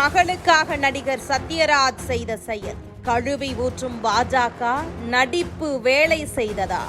மகளுக்காக நடிகர் சத்யராஜ் செய்த செயல். கழுவி ஊற்றும் பாஜக நடிப்பு வேலை செய்ததா?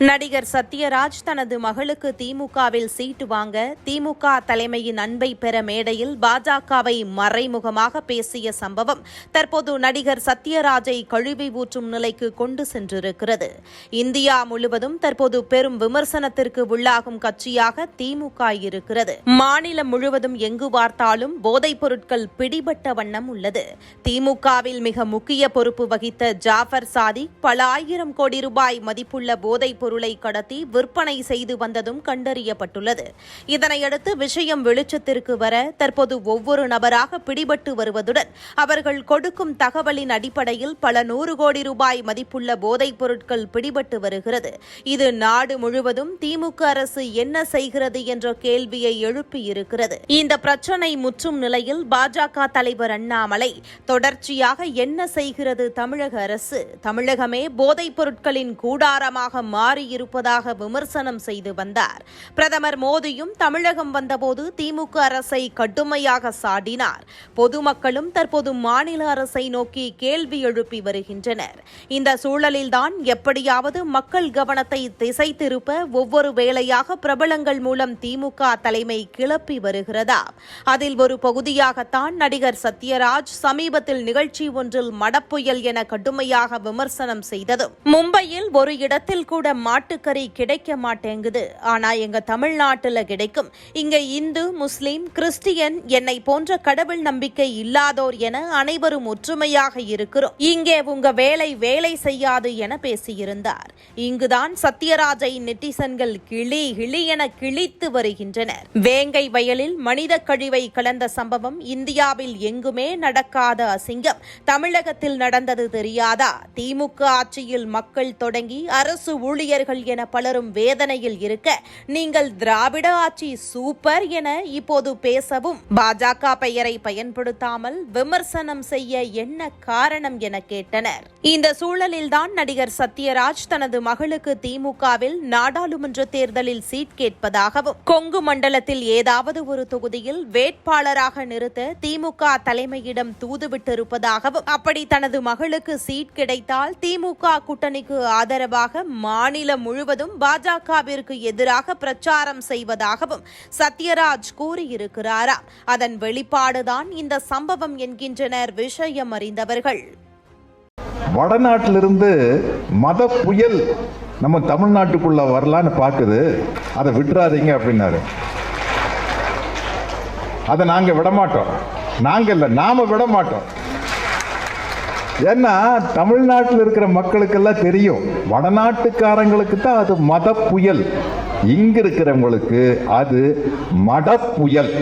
நடிகர் சத்யராஜ் தனது மகளுக்கு திமுகவில் சீட்டு வாங்க திமுக தலைமையின் அன்பை பெற மேடையில் பாஜகவை மறைமுகமாக பேசிய சம்பவம் தற்போது நடிகர் சத்யராஜை கழுவி ஊற்றும் நிலைக்கு கொண்டு சென்றிருக்கிறது. இந்தியா முழுவதும் தற்போது பெரும் விமர்சனத்திற்கு உள்ளாகும் கட்சியாக திமுக இருக்கிறது. மாநிலம் முழுவதும் எங்கு பார்த்தாலும் போதைப் பொருட்கள் பிடிபட்ட வண்ணம் உள்ளது. திமுகவில் மிக முக்கிய பொறுப்பு வகித்த ஜாஃபர் சாதிக் பல ஆயிரம் கோடி ரூபாய் மதிப்புள்ள போதைப் பொருளை கடத்தி விற்பனை செய்து வந்ததும் கண்டறியப்பட்டுள்ளது. இதனையடுத்து விஷயம் வெளிச்சத்திற்கு வர தற்போது ஒவ்வொரு நபராக பிடிபட்டு வருவதுடன் அவர்கள் கொடுக்கும் தகவலின் அடிப்படையில் பல நூறு கோடி ரூபாய் மதிப்புள்ள போதைப் பொருட்கள் பிடிபட்டு வருகிறது. இது நாடு முழுவதும் திமுக அரசு என்ன செய்கிறது என்ற கேள்வியை எழுப்பியிருக்கிறது. இந்த பிரச்சினை முற்றும் நிலையில் பாஜக தலைவர் அண்ணாமலை தொடர்ச்சியாக என்ன செய்கிறது தமிழக அரசு? தமிழகமே போதைப் பொருட்களின் கூடாரமாக மாறியிருப்பதாக விமர்சனம் செய்து வந்தார். பிரதமர் மோடியும் தமிழகம் வந்தபோது திமுக அரசை கடுமையாக சாடினார். பொதுமக்களும் தற்போது மாநில அரசை நோக்கி கேள்வி எழுப்பி வருகின்றனர். இந்த சூழலில்தான் எப்படியாவது மக்கள் கவனத்தை திசை திருப்ப ஒவ்வொரு வேளையாக பிரபலங்கள் மூலம் திமுக தலைமை கிளப்பி வருகிறதா? அதில் ஒரு பகுதியாகத்தான் நடிகர் சத்யராஜ் சமீபத்தில் நிகழ்ச்சி ஒன்றில் மடப்புயல் என கடுமையாக விமர்சனம் செய்ததும் மும்பையில் ஒரு இடத்தில் கூட மாட்டுக்கறி கிடைக்க மாட்டேங்குது. ஆனா எங்க தமிழ்நாட்டுல கிடைக்கும். இங்க இந்து முஸ்லீம் கிறிஸ்டியன் என்னை போன்ற கடவுள் நம்பிக்கை இல்லாதோர் என அனைவரும் ஒற்றுமையாக இருக்கிறோம். இங்கே உங்க வேலை வேலை செய்யாது என பேசியிருந்தார். இங்குதான் சத்யராஜை நெட்டிசன்கள் கிளி கிளி என கிழித்து வருகின்றனர். வேங்கை வயலில் மனித கழிவை கலந்த சம்பவம் இந்தியாவில் எங்குமே நடக்காத அசிங்கம். தமிழகத்தில் நடந்தது தெரியாதா? திமுக ஆட்சியில் மக்கள் தொடங்கி அரசு ஊழியர் ஊழியர்கள் என பலரும் வேதனையில் இருக்க நீங்கள் திராவிட ஆட்சி சூப்பர் என இப்போது பேசவும் பாஜக பெயரை பயன்படுத்தாமல் விமர்சனம் செய்ய என்ன காரணம் என கேட்டனர். இந்த சூழலில்தான் நடிகர் சத்யராஜ் தனது மகளுக்கு திமுகவில் நாடாளுமன்ற தேர்தலில் சீட் கேட்பதாகவும் கொங்கு மண்டலத்தில் ஏதாவது ஒரு தொகுதியில் வேட்பாளராக நிறுத்த திமுக தலைமையிடம் தூதுவிட்டிருப்பதாகவும் அப்படி தனது மகளுக்கு சீட் கிடைத்தால் திமுக கூட்டணிக்கு ஆதரவாக மாநில மாநிலம் முழுவதும் பாஜகவிற்கு எதிராக பிரச்சாரம் செய்வதாகவும் சத்யராஜ் கூறியிருக்கிறாராம் அதன் வெளிப்பாடுதான் இந்த சம்பவம் என்கின்றனர் விஷயம் அறிந்தவர்கள் வடநாட்டிலிருந்து மத புயல் நம்ம தமிழ்நாட்டுக்குள்ள வரலான்னு பார்க்குது. அதை விட்டுறாதீங்க அப்படின்னாரு. அதை நாங்க விட மாட்டோம் நாங்க இல்ல நாம விட மாட்டோம் ஏன்னா தமிழ்நாட்டில் இருக்கிற மக்களுக்கெல்லாம் தெரியும். வடநாட்டுக்காரங்களுக்கு தான் அது மத புயல் இங்க இருக்கிறவங்களுக்கு அது மட புயல்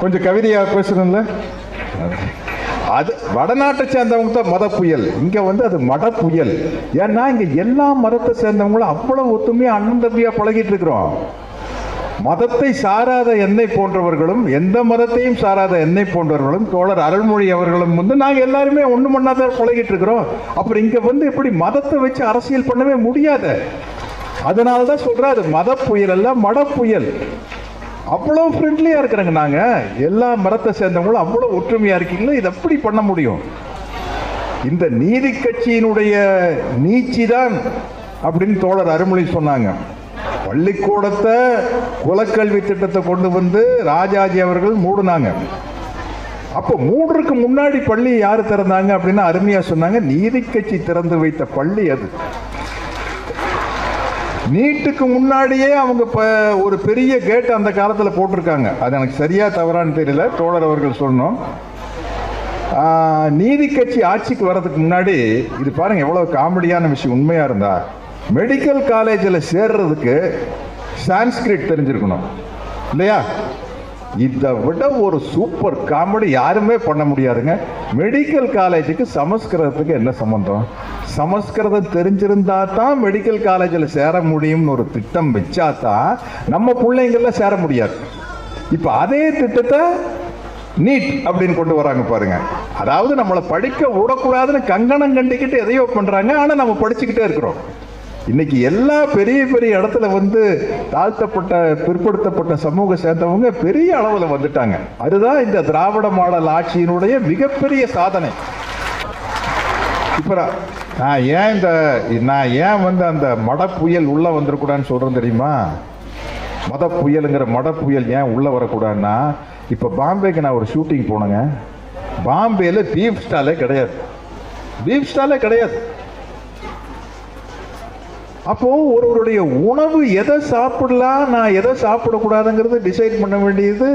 கொஞ்சம் கவிதையா பேசணும்ல? அது வடநாட்டை சேர்ந்தவங்க தான் மத புயல் இங்க வந்து அது மத புயல் ஏன்னா இங்க எல்லா மதத்தை சேர்ந்தவங்களும் அவ்வளவு ஒத்துமையா அண்ணன் தம்பியா பழகிட்டு இருக்கிறோம். மதத்தை சாராத என்னை போன்றவர்களும் எந்த மதத்தையும் சாராத என்னை போன்றவர்களும் தோழர் அருள்மொழி அவர்களும் வந்து நாங்கள் எல்லாருமே ஒண்ணு மண்ணாதான் பழகிட்டு இருக்கிறோம். அப்புறம் இங்கே வந்து இப்படி மதத்தை வச்சு அரசியல் பண்ணவே முடியாது? அதனால தான் சொல்கிறாரு மத புயல் அல்ல மட புயல் அவ்வளோ ஃப்ரெண்ட்லியாக இருக்கிறாங்க நாங்கள் எல்லா மரத்தை சேர்ந்தவங்களும் அவ்வளோ ஒற்றுமையாக இருக்கீங்களோ இதை எப்படி பண்ண முடியும்? இந்த நீதி கட்சியினுடைய நீச்சி தான் அப்படின்னு தோழர் அருமொழி சொன்னாங்க. பள்ளிக்கூடத்தை குலக்கல்வி திட்டத்தை கொண்டு வந்து ராஜாஜி அவர்கள் மூடுனாங்க. அப்போ மூடுறதுக்கு முன்னாடி பள்ளி யார் திறந்தாங்க அப்படின்னு அருமையா சொன்னாங்க நீதி கட்சி திறந்து வைத்த பள்ளி அது. நீட்டுக்கு முன்னாடியே அவங்க இப்போ ஒரு பெரிய கேட் அந்த காலத்தில் போட்டிருக்காங்க. அது எனக்கு சரியா தவறான்னு தெரியல தோழர் அவர்கள் சொன்னோம். நீதி கட்சி ஆட்சிக்கு வர்றதுக்கு முன்னாடி இது பாருங்க எவ்வளவு காமெடியான விஷயம் உண்மையா இருந்தா. மெடிக்கல் காலேஜில் சேர்றதுக்கு சான்ஸ்கிரிட் தெரிஞ்சிருக்கணும். இல்லையா? இதை விட ஒரு சூப்பர் காமெடி யாருமே பண்ண முடியாதுங்க. மெடிக்கல் காலேஜுக்கு சமஸ்கிருதத்துக்கு என்ன சம்மந்தம் சமஸ்கிருதம் தெரிஞ்சிருந்தா தான் மெடிக்கல் காலேஜில் சேர முடியும்னு ஒரு திட்டம் வச்சா தான் நம்ம பிள்ளைங்களில் சேர முடியாது. இப்போ அதே திட்டத்தை நீட் அப்படின்னு கொண்டு வராங்க பாருங்க. அதாவது நம்மளை படிக்க விடக்கூடாதுன்னு கங்கணம் கண்டிக்கிட்டு எதையோ பண்ணுறாங்க ஆனால் நம்ம படிச்சுக்கிட்டே இருக்கிறோம். இன்னைக்கு எல்லா பெரிய பெரிய இடத்துல வந்து தாழ்த்தப்பட்ட பிற்படுத்தப்பட்ட சமூக சேர்ந்தவங்க பெரிய அளவில் வந்துட்டாங்க. அதுதான் இந்த திராவிட மாடல் ஆட்சியினுடைய மிகப்பெரிய சாதனை. இப்போ நான் ஏன் இந்த நான் ஏன் வந்து அந்த மட புயல் உள்ள வந்துடக்கூடாதுன்னு தெரியுமா? மத புயலுங்கிற மட புயல் ஏன் உள்ளே வரக்கூடாதுன்னா இப்போ பாம்பேக்கு நான் ஒரு ஷூட்டிங் போனேங்க. பாம்பேயில் பீஃப் ஸ்டாலே கிடையாது. பீஃப் ஸ்டாலே கிடையாது. அப்போ ஒருவருடைய உணவு எதை சாப்பிடலாம் நான் எதை சாப்பிடக்கூடாதுங்கிறத டிசைட் பண்ண வேண்டியது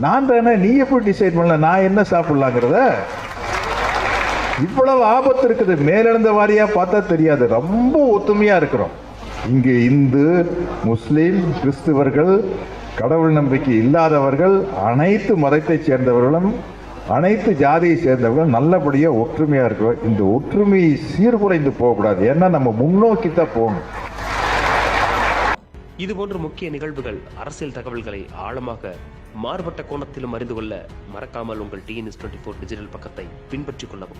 நான் தானே. நீ எப்படி டிசைட் பண்ணல? நான் என்ன சாப்பிடலாங்கிறத? இவ்வளவு ஆபத்து இருக்குது. மேலிருந்த வாரியா பார்த்தா தெரியாது. ரொம்ப ஒத்துமையா இருக்கிறோம். இங்கு இந்து முஸ்லீம் கிறிஸ்துவர்கள் கடவுள் நம்பிக்கை இல்லாதவர்கள் அனைத்து மதத்தைச் சேர்ந்தவர்களும் அனைத்து ஜாதியை சேர்ந்தவர்களும் நல்லபடியாக ஒற்றுமையாக இருக்கிறோம் இந்த ஒற்றுமை சீர்குலைந்து போகக்கூடாது. ஏன்னா நம்ம முன்னோக்கி தான் போகணும் இதுபோன்ற முக்கிய நிகழ்வுகள் அரசியல் தகவல்களை ஆழமாக மாறுபட்ட கோணத்திலும் அறிந்து கொள்ள மறக்காமல் உங்கள் டிஎன்எஸ் டுவெண்ட்டி ஃபோர் டிஜிட்டல் பக்கத்தை பின்பற்றிக் கொள்ளவும்.